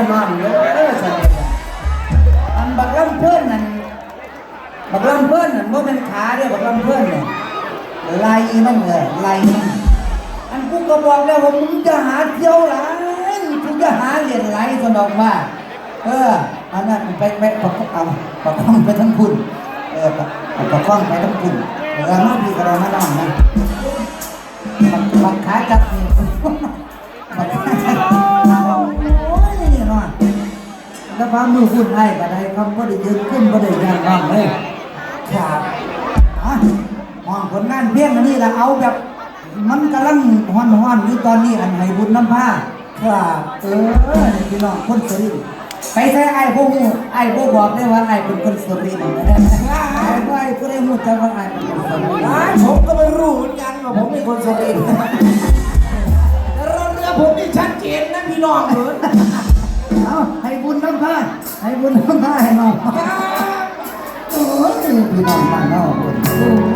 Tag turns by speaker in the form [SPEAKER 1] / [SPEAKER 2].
[SPEAKER 1] อน้องเด้อสนิทอันบักลำเพื่อนนั่นบักลำเพื่อนนั่นว่าเป็นขาเด้อบักลำเพื่อนเนี่ยไล่มันเลยไล่มันอันกูก็บอกแล้วว่ามึงจะหาเที่ยวหลายมึงจะหาเหรียญไหลสนองว่าเอออันนั้นไปไปประกอบประกอบไปทั้งคุณเออประประกอบไปทั้งคุณเออมาพี่กระมาน้องนะบักบักขาจับนี่บั วพามือคุณให้ก็ได้คำว่าได้ยืนขึ้นว่าได้ยังบ้างเลยครับอะมองผลงานเพียงอันนี้ละเอาแบบ มันกำลังฮ้อนๆอยู่ตอนนี้อันให้บุญน้ำผ้าครับเออนี่พี่น้องคนสุรินทร์ไปใช้ไอ้พวกหูไอ้พวกบอกได้ว่าไอ้เป็นคนสุรินทร์นะไอ้พวกไอ้พวกได้หูจักว่าไอ้เป็นคนสุรินทร์
[SPEAKER 2] ร้านผมก็ไม่รู้เหมือนกันว่าผมเป็นคนสุรินทร์แต่รถเรือผมนี่ชัดเจนนะพี่น้องเหมือน
[SPEAKER 1] เอาให้ บุญน้ำผ้าให้บุญน้ำผ้าให้มาโอ้ยพี่น้องบ้านนอก